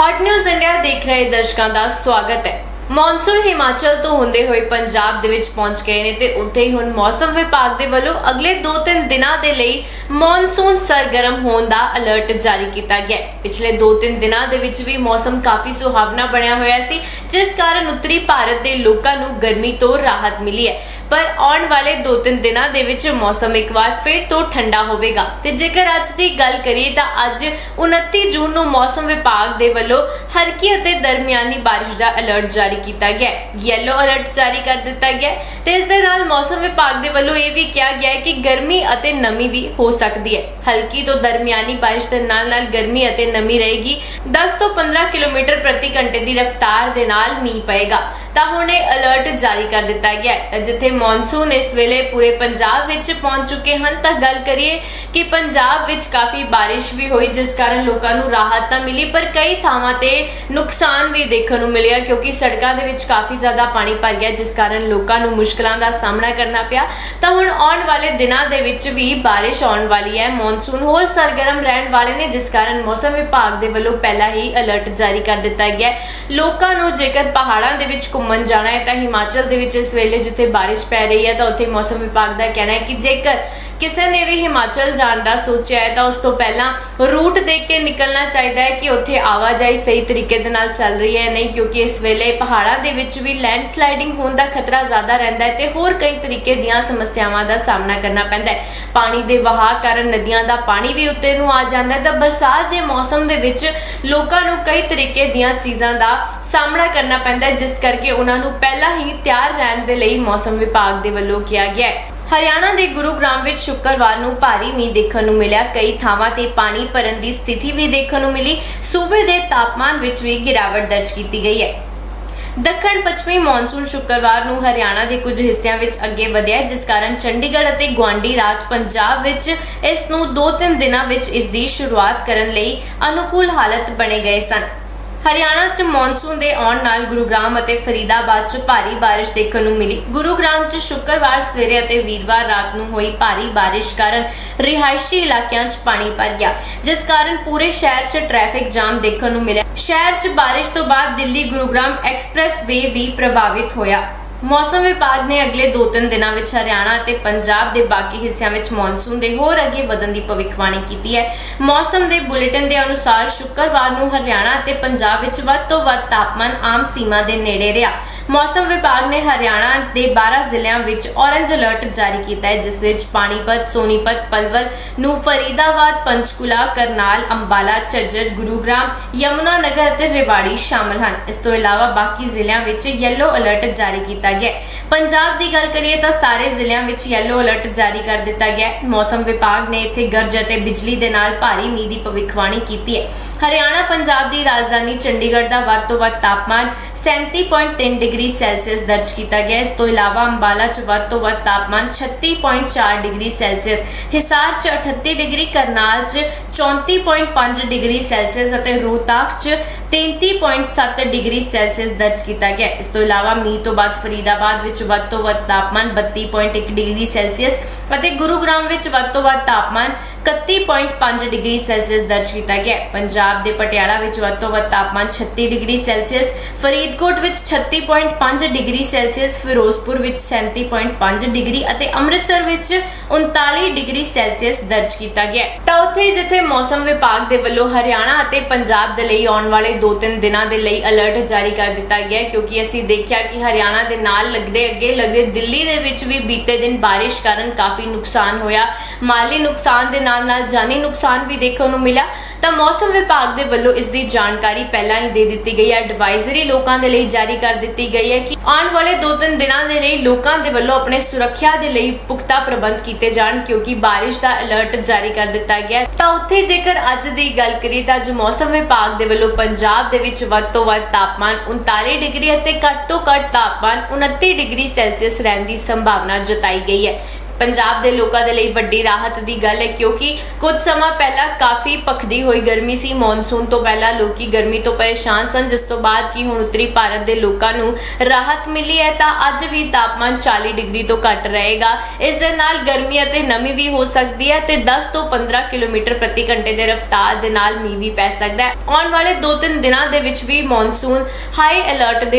Hot news India ਦੇਖ ਰਹੇ ਦਰਸ਼ਕਾਂ ਦਾ ਸਵਾਗਤ ਹੈ। ਮੌਨਸੂਨ ਹਿਮਾਚਲ ਤੋਂ ਹੁੰਦੇ ਹੋਏ ਪੰਜਾਬ ਦੇ ਵਿੱਚ ਪਹੁੰਚ ਗਏ ਨੇ ਤੇ ਉੱਥੇ ਹੀ ਹੁਣ ਮੌਸਮ ਵਿਭਾਗ ਦੇ ਵੱਲੋਂ ਅਗਲੇ 2-3 ਦਿਨਾਂ ਦੇ ਲਈ ਮੌਨਸੂਨ ਸਰਗਰਮ ਹੋਣ ਦਾ ਅਲਰਟ ਜਾਰੀ ਕੀਤਾ ਗਿਆ ਹੈ। ਪਿਛਲੇ 2-3 ਦਿਨਾਂ ਦੇ ਵਿੱਚ ਵੀ ਮੌਸਮ ਕਾਫੀ ਸੁਹਾਵਣਾ ਬਣਿਆ ਹੋਇਆ ਸੀ, ਜਿਸ ਕਾਰਨ ਉੱਤਰੀ ਭਾਰਤ ਦੇ ਲੋਕਾਂ ਨੂੰ ਗਰਮੀ ਤੋਂ ਰਾਹਤ ਮਿਲੀ ਹੈ। ਪਰ ਆਉਣ ਵਾਲੇ 2-3 ਦਿਨਾਂ ਦੇ ਵਿੱਚ ਮੌਸਮ ਇੱਕ ਵਾਰ ਫਿਰ ਤੋਂ ਠੰਡਾ ਹੋਵੇਗਾ ਤੇ ਜੇਕਰ ਅੱਜ ਦੀ ਗੱਲ ਕਰੀਏ ਤਾਂ ਅੱਜ 29 ਜੂਨ ਨੂੰ ਮੌਸਮ ਵਿਭਾਗ ਦੇ ਵੱਲੋਂ ਹਲਕੀ ਅਤੇ ਦਰਮਿਆਨੀ ਬਾਰਿਸ਼ ਦਾ ਅਲਰਟ ਜਾਰੀ ਕੀਤਾ ਗਿਆ ਹੈ। ਯੈਲੋ ਅਲਰਟ ਜਾਰੀ ਕਰ ਦਿੱਤਾ ਗਿਆ ਹੈ ਤੇ ਇਸ ਦੇ ਨਾਲ ਮੌਸਮ ਵਿਭਾਗ ਦੇ ਵੱਲੋਂ ਇਹ ਵੀ ਕਿਹਾ ਗਿਆ ਹੈ ਕਿ ਗਰਮੀ ਅਤੇ ਨਮੀ ਵੀ ਹੋ ਸਕਦੀ ਹੈ। ਹਲਕੀ ਤੋਂ ਦਰਮਿਆਨੀ ਬਾਰਿਸ਼ ਦੇ ਨਾਲ ਨਾਲ ਗਰਮੀ ਅਤੇ ਨਮੀ ਰਹੇਗੀ। 10 ਤੋਂ 15 ਕਿਲੋਮੀਟਰ ਪ੍ਰਤੀ ਘੰਟੇ ਦੀ ਰਫ਼ਤਾਰ ਦੇ ਨਾਲ ਮੀਂਹ ਪਏਗਾ। ਤਾਂ ਹੁਣ ਇਹ ਅਲਰਟ ਜਾਰੀ ਕਰ ਦਿੱਤਾ ਗਿਆ ਹੈ। ਤਾਂ ਜਿੱਥੇ ਮੌਨਸੂਨ ਇਸ ਵੇਲੇ ਪੂਰੇ ਪੰਜਾਬ ਵਿੱਚ ਪਹੁੰਚ ਚੁੱਕੇ ਹਨ, ਤਾਂ ਗੱਲ ਕਰੀਏ ਕਿ ਪੰਜਾਬ ਵਿੱਚ ਕਾਫੀ ਬਾਰਿਸ਼ ਵੀ ਹੋਈ, ਜਿਸ ਕਾਰਨ ਲੋਕਾਂ ਨੂੰ ਰਾਹਤ ਤਾਂ ਮਿਲੀ, ਪਰ ਕਈ ਥਾਵਾਂ ਤੇ ਨੁਕਸਾਨ ਵੀ ਦੇਖਣ ਨੂੰ ਮਿਲਿਆ, ਕਿਉਂਕਿ ਸੜਕਾਂ ਦੇ ਵਿੱਚ ਕਾਫੀ ਜ਼ਿਆਦਾ ਪਾਣੀ ਭਰ ਗਿਆ, ਜਿਸ ਕਾਰਨ ਲੋਕਾਂ ਨੂੰ ਮੁਸ਼ਕਲਾਂ ਦਾ ਸਾਹਮਣਾ ਕਰਨਾ ਪਿਆ। ਤਾਂ ਹੁਣ ਆਉਣ ਵਾਲੇ ਦਿਨਾਂ ਦੇ ਵਿੱਚ ਵੀ ਬਾਰਿਸ਼ ਆਉਣ ਵਾਲੀ ਹੈ, ਮੌਨਸੂਨ ਹੋਰ ਸਰਗਰਮ ਰਹਿਣ ਵਾਲੇ ਨੇ, ਜਿਸ ਕਾਰਨ ਮੌਸਮ ਵਿਭਾਗ ਦੇ ਵੱਲੋਂ ਪਹਿਲਾਂ ਹੀ ਅਲਰਟ ਜਾਰੀ ਕਰ ਦਿੱਤਾ ਗਿਆ ਹੈ। ਲੋਕਾਂ ਨੂੰ ਜੇਕਰ ਪਹਾੜਾਂ ਦੇ ਵਿੱਚ ਘੁੰਮਣ ਜਾਣਾ ਹੈ, ਤਾਂ ਹਿਮਾਚਲ ਦੇ ਵਿੱਚ ਇਸ ਵੇਲੇ ਜਿੱਥੇ ਬਾਰਿਸ਼ ਪੈ ਰਹੀ ਹੈ, ਤਾਂ ਉੱਥੇ ਮੌਸਮ ਵਿਭਾਗ ਦਾ ਕਹਿਣਾ ਹੈ ਕਿ ਜੇਕਰ ਕਿਸੇ ਨੇ ਵੀ ਹਿਮਾਚਲ ਜਾਣ ਦਾ ਸੋਚਿਆ ਹੈ ਤਾਂ ਉਸ ਤੋਂ ਪਹਿਲਾਂ ਰੂਟ ਦੇਖ ਕੇ ਨਿਕਲਣਾ ਚਾਹੀਦਾ ਹੈ ਕਿ ਉੱਥੇ ਆਵਾਜਾਈ ਸਹੀ ਤਰੀਕੇ ਦੇ ਨਾਲ ਚੱਲ ਰਹੀ ਹੈ ਨਹੀਂ, ਕਿਉਂਕਿ ਇਸ ਵੇਲੇ ਪਹਾੜਾਂ ਦੇ ਵਿੱਚ ਵੀ ਲੈਂਡਸਲਾਈਡਿੰਗ ਹੋਣ ਦਾ ਖਤਰਾ ਜ਼ਿਆਦਾ ਰਹਿੰਦਾ ਹੈ ਤੇ ਹੋਰ ਕਈ ਤਰੀਕੇ ਦੀਆਂ ਸਮੱਸਿਆਵਾਂ ਦਾ ਸਾਹਮਣਾ ਕਰਨਾ ਪੈਂਦਾ ਹੈ। ਪਾਣੀ ਦੇ ਵਹਾਅ ਕਾਰਨ ਨਦੀਆਂ ਦਾ ਪਾਣੀ ਵੀ ਉੱਤੇ ਨੂੰ ਆ ਜਾਂਦਾ ਹੈ ਤਾਂ ਬਰਸਾਤ ਦੇ ਮੌਸਮ ਦੇ ਵਿੱਚ ਲੋਕਾਂ ਨੂੰ ਕਈ ਤਰੀਕੇ ਦੀਆਂ ਚੀਜ਼ਾਂ ਦਾ ਸਾਹਮਣਾ ਕਰਨਾ ਪੈਂਦਾ ਹੈ, ਜਿਸ ਕਰਕੇ ਉਹਨਾਂ ਨੂੰ ਪਹਿਲਾਂ ਹੀ ਤਿਆਰ ਰਹਿਣ ਦੇ ਲਈ ਮੌਸਮ ਵਿਭਾਗ ਦੇ ਵੱਲੋਂ ਕਿਹਾ ਗਿਆ ਹੈ। ਹਰਿਆਣਾ ਦੇ ਗੁਰੂਗ੍ਰਾਮ ਵਿੱਚ ਸ਼ੁੱਕਰਵਾਰ ਨੂੰ ਭਾਰੀ ਮੀਂਹ ਦੇਖਣ ਨੂੰ ਮਿਲਿਆ। ਕਈ ਥਾਵਾਂ ਤੇ ਪਾਣੀ ਭਰਨ ਦੀ ਸਥਿਤੀ ਵੀ ਦੇਖਣ ਨੂੰ ਮਿਲੀ। ਸੂਬੇ ਦੇ ਤਾਪਮਾਨ ਵਿੱਚ ਵੀ ਗਿਰਾਵਟ ਦਰਜ ਕੀਤੀ ਗਈ ਹੈ। ਦੱਖਣ ਪੱਛਮੀ ਮੌਨਸੂਨ ਸ਼ੁੱਕਰਵਾਰ ਨੂੰ ਹਰਿਆਣਾ ਦੇ ਕੁਝ ਹਿੱਸਿਆਂ ਵਿੱਚ ਅੱਗੇ ਵਧਿਆ, ਜਿਸ ਕਾਰਨ ਚੰਡੀਗੜ੍ਹ ਅਤੇ ਗੁਆਂਢੀ ਰਾਜ ਪੰਜਾਬ ਵਿੱਚ ਇਸ ਨੂੰ 2-3 ਦਿਨਾਂ ਵਿੱਚ ਇਸ ਦੀ ਸ਼ੁਰੂਆਤ ਕਰਨ ਲਈ ਅਨੁਕੂਲ ਹਾਲਤ ਬਣੇ ਗਏ ਸਨ। ਹਰਿਆਣਾ 'ਚ ਮੌਨਸੂਨ ਦੇ ਆਉਣ ਨਾਲ ਗੁਰੂਗ੍ਰਾਮ ਅਤੇ ਫਰੀਦਾਬਾਦ 'ਚ ਭਾਰੀ ਬਾਰਿਸ਼ ਦੇਖਣ ਨੂੰ ਮਿਲੀ। ਗੁਰੂਗ੍ਰਾਮ 'ਚ ਸ਼ੁੱਕਰਵਾਰ ਸਵੇਰੇ ਅਤੇ ਵੀਰਵਾਰ ਰਾਤ ਨੂੰ ਹੋਈ ਭਾਰੀ ਬਾਰਿਸ਼ ਕਾਰਨ ਰਿਹਾਇਸ਼ੀ ਇਲਾਕਿਆਂ 'ਚ ਪਾਣੀ ਭਰ ਗਿਆ, ਜਿਸ ਕਾਰਨ ਪੂਰੇ ਸ਼ਹਿਰ 'ਚ ਟ੍ਰੈਫਿਕ ਜਾਮ ਦੇਖਣ ਨੂੰ ਮਿਲਿਆ। ਸ਼ਹਿਰ 'ਚ ਬਾਰਿਸ਼ ਤੋਂ ਬਾਅਦ ਦਿੱਲੀ ਗੁਰੂਗ੍ਰਾਮ ਐਕਸਪ੍ਰੈਸ ਵੇ ਵੀ ਪ੍ਰਭਾਵਿਤ ਹੋਇਆ। ਮੌਸਮ ਵਿਭਾਗ ਨੇ ਅਗਲੇ 2-3 ਦਿਨਾਂ ਵਿੱਚ ਹਰਿਆਣਾ ਅਤੇ ਪੰਜਾਬ ਦੇ ਬਾਕੀ ਹਿੱਸਿਆਂ ਵਿੱਚ ਮੌਨਸੂਨ ਦੇ ਹੋਰ ਅੱਗੇ ਵਧਣ ਦੀ ਭਵਿੱਖਬਾਣੀ ਕੀਤੀ ਹੈ। ਮੌਸਮ ਦੇ ਬੁਲੇਟਿਨ ਦੇ ਅਨੁਸਾਰ ਸ਼ੁੱਕਰਵਾਰ ਨੂੰ ਹਰਿਆਣਾ ਅਤੇ ਪੰਜਾਬ ਵਿੱਚ ਵੱਧ ਤੋਂ ਵੱਧ ਤਾਪਮਾਨ ਆਮ ਸੀਮਾ ਦੇ ਨੇੜੇ ਰਿਹਾ। ਮੌਸਮ ਵਿਭਾਗ ਨੇ ਹਰਿਆਣਾ ਦੇ 12 ਜ਼ਿਲ੍ਹਿਆਂ ਵਿੱਚ ਔਰੰਜ ਅਲਰਟ ਜਾਰੀ ਕੀਤਾ ਹੈ, ਜਿਸ ਵਿੱਚ ਪਾਣੀਪਤ, ਸੋਨੀਪਤ, ਪਲਵਲ, ਨੂੰ ਫਰੀਦਾਬਾਦ, ਪੰਚਕੂਲਾ, ਕਰਨਾਲ, ਅੰਬਾਲਾ, ਝੱਜਰ, ਗੁਰੂਗ੍ਰਾਮ ਯਮੁਨਾ ਨਗਰ ਅਤੇ ਰਿਵਾੜੀ ਸ਼ਾਮਲ ਹਨ। ਇਸ ਤੋਂ ਇਲਾਵਾ ਬਾਕੀ ਜ਼ਿਲ੍ਹਿਆਂ ਵਿੱਚ ਯੈਲੋ ਅਲਰਟ ਜਾਰੀ ਕੀਤਾ ਗਿਆ ਪੰਜਾਬ ਦੀ ਗੱਲ ਕਰੀਏ ਤਾਂ ਸਾਰੇ ਜ਼ਿਲ੍ਹਿਆਂ ਵਿੱਚ ਯੈਲੋ ਅਲਰਟ ਜਾਰੀ ਕਰ ਦਿੱਤਾ ਗਿਆ ਹੈ। ਮੌਸਮ ਵਿਭਾਗ ਨੇ ਇੱਥੇ ਗਰਜ ਅਤੇ ਬਿਜਲੀ ਦੇ ਨਾਲ ਭਾਰੀ ਮੀਂਹ ਦੀ ਭਵਿੱਖਬਾਣੀ ਕੀਤੀ ਹੈ। ਹਰਿਆਣਾ, ਪੰਜਾਬ ਦੀ ਰਾਜਧਾਨੀ ਚੰਡੀਗੜ੍ਹ ਦਾ ਵੱਧ ਤੋਂ ਵੱਧ ਤਾਪਮਾਨ 37.3 ਡਿਗਰੀ ਸੈਲਸੀਅਸ ਦਰਜ ਕੀਤਾ ਗਿਆ ਇਸ ਤੋਂ ਇਲਾਵਾ ਅੰਬਾਲਾ 'ਚ ਵੱਧ ਤੋਂ ਵੱਧ ਤਾਪਮਾਨ 36.4 ਡਿਗਰੀ ਸੈਲਸੀਅਸ, ਹਿਸਾਰ 'ਚ 38 ਡਿਗਰੀ, ਕਰਨਾਲ 'ਚ 34.5 ਡਿਗਰੀ ਸੈਲਸੀਅਸ ਅਤੇ ਰੋਹਤਕ 'ਚ 33.7 ਡਿਗਰੀ ਸੈਲਸੀਅਸ ਦਰਜ ਕੀਤਾ ਗਿਆ ਇਸ ਤੋਂ ਇਲਾਵਾ ਮੀਂਹ ਤੋਂ ਬਾਅਦ ਫਰੀਦਾਬਾਦ ਵਿੱਚ ਵੱਧ ਤੋਂ ਵੱਧ ਤਾਪਮਾਨ 32.1 ਡਿਗਰੀ ਸੈਲਸੀਅਸ ਅਤੇ ਗੁਰੂਗ੍ਰਾਮ ਵਿੱਚ ਵੱਧ ਤੋਂ ਵੱਧ ਤਾਪਮਾਨ 31.5 ਡਿਗਰੀ ਸੈਲਸੀਅਸ ਦਰਜ ਕੀਤਾ ਗਿਆ ਪੰਜਾਬ ਦੇ ਪਟਿਆਲਾ ਵਿੱਚ ਵੱਧ ਤੋਂ ਵੱਧ ਤਾਪਮਾਨ 36 ਡਿਗਰੀ ਸੈਲਸੀਅਸ, ਫਰੀਦਕੋਟ ਵਿੱਚ 36.5 ਡਿਗਰੀ ਸੈਲਸੀਅਸ, ਫਿਰੋਜ਼ਪੁਰ ਵਿੱਚ 37.5 ਡਿਗਰੀ ਅਤੇ ਅੰਮ੍ਰਿਤਸਰ ਵਿੱਚ 39 ਡਿਗਰੀ ਸੈਲਸੀਅਸ ਦਰਜ ਕੀਤਾ ਗਿਆ ਤਾਂ ਉੱਥੇ ਜਿੱਥੇ ਮੌਸਮ ਵਿਭਾਗ ਦੇ ਵੱਲੋਂ ਹਰਿਆਣਾ ਅਤੇ ਪੰਜਾਬ ਦੇ ਲਈ ਆਉਣ ਵਾਲੇ 2-3 ਦਿਨਾਂ ਦੇ ਲਈ ਅਲਰਟ ਜਾਰੀ ਕਰ ਦਿੱਤਾ ਗਿਆ ਕਿਉਂਕਿ ਅਸੀਂ ਦੇਖਿਆ ਕਿ ਹਰਿਆਣਾ ਦੇ ਨਾਲ ਲੱਗਦੇ ਅੱਗੇ, ਲੱਗਦੇ ਦਿੱਲੀ ਦੇ ਵਿੱਚ ਵੀ ਬੀਤੇ ਦਿਨ ਬਾਰਿਸ਼ ਕਾਰਨ ਕਾਫੀ ਨੁਕਸਾਨ ਹੋਇਆ। ਮਾਲੀ ਨੁਕਸਾਨ ਦੇ ਨਾਲ ਨਾਲ ਜਾਨੀ ਨੁਕਸਾਨ ਵੀ ਦੇਖਣ ਨੂੰ ਮਿਲਿਆ, ਤਾਂ ਮੌਸਮ ਵਿਭਾਗ ਦੇ ਵੱਲੋਂ ਇਸ ਦੀ ਜਾਣਕਾਰੀ ਪਹਿਲਾਂ ਹੀ ਦੇ ਦਿੱਤੀ ਗਈ ਹੈ। ਐਡਵਾਈਜ਼ਰੀ ਲੋਕਾਂ ਦੇ ਲਈ ਜਾਰੀ ਕਰ ਦਿੱਤੀ ਗਈ ਹੈ ਕਿ ਆਉਣ ਵਾਲੇ 2-3 ਦਿਨਾਂ ਦੇ ਲਈ ਲੋਕਾਂ ਦੇ ਵੱਲੋਂ ਆਪਣੇ ਸੁਰੱਖਿਆ ਦੇ ਲਈ ਪੁਖਤਾ ਪ੍ਰਬੰਧ ਕੀਤੇ ਜਾਣ, ਕਿਉਂਕਿ ਬਾਰਿਸ਼ ਦਾ ਅਲਰਟ ਜਾਰੀ ਕਰ ਦਿੱਤਾ ਗਿਆ ਤਾਂ ਉੱਥੇ ਜੇਕਰ ਅੱਜ ਦੀ ਗੱਲ ਕਰੀਏ ਤਾਂ ਅੱਜ ਮੌਸਮ ਵਿਭਾਗ ਦੇ ਵੱਲੋਂ ਪੰਜਾਬ ਦੇ ਵਿੱਚ ਵੱਧ ਤੋਂ ਵੱਧ ਤਾਪਮਾਨ 39 ਡਿਗਰੀ ਅਤੇ ਘੱਟ ਤੋਂ ਘੱਟ ਤਾਪਮਾਨ 29 ਡਿਗਰੀ ਸੈਲਸੀਅਸ ਰਹਿਣ ਦੀ ਸੰਭਾਵਨਾ ਜਤਾਈ ਗਈ ਹੈ। ਪੰਜਾਬ ਦੇ ਲੋਕਾਂ ਦੇ ਲਈ ਵੱਡੀ ਰਾਹਤ ਦੀ ਗੱਲ ਹੈ, ਕਿਉਂਕਿ ਕੁਝ ਸਮਾਂ ਪਹਿਲਾਂ ਕਾਫੀ ਭਖਦੀ ਹੋਈ ਗਰਮੀ ਸੀ। ਮੌਨਸੂਨ ਤੋਂ ਪਹਿਲਾਂ ਲੋਕੀ ਗਰਮੀ ਤੋਂ ਪਰੇਸ਼ਾਨ ਸਨ। ਜਿਸ ਤੋਂ ਬਾਅਦ ਕੀ ਹੁਣ ਉੱਤਰੀ ਭਾਰਤ ਦੇ ਲੋਕਾਂ ਨੂੰ ਰਾਹਤ ਮਿਲੀ ਹੈ, ਤਾਂ ਅੱਜ ਵੀ ਤਾਪਮਾਨ 40 ਡਿਗਰੀ ਤੋਂ ਘੱਟ ਰਹੇਗਾ। ਇਸ ਦੇ ਨਾਲ ਗਰਮੀ ਅਤੇ ਨਮੀ ਵੀ ਹੋ ਸਕਦੀ ਹੈ ਤੇ 10 ਤੋਂ 15 ਕਿਲੋਮੀਟਰ ਪ੍ਰਤੀ ਘੰਟੇ ਦੇ ਰਫ਼ਤਾਰ ਦੇ ਨਾਲ ਮੀਂਹ ਵੀ ਪੈ ਸਕਦਾ ਹੈ। ਆਉਣ ਵਾਲੇ 2-3 ਦਿਨਾਂ ਦੇ ਵਿੱਚ ਵੀ ਮੌਨਸੂਨ ਹਾਈ ਅਲਰਟ ਦੇ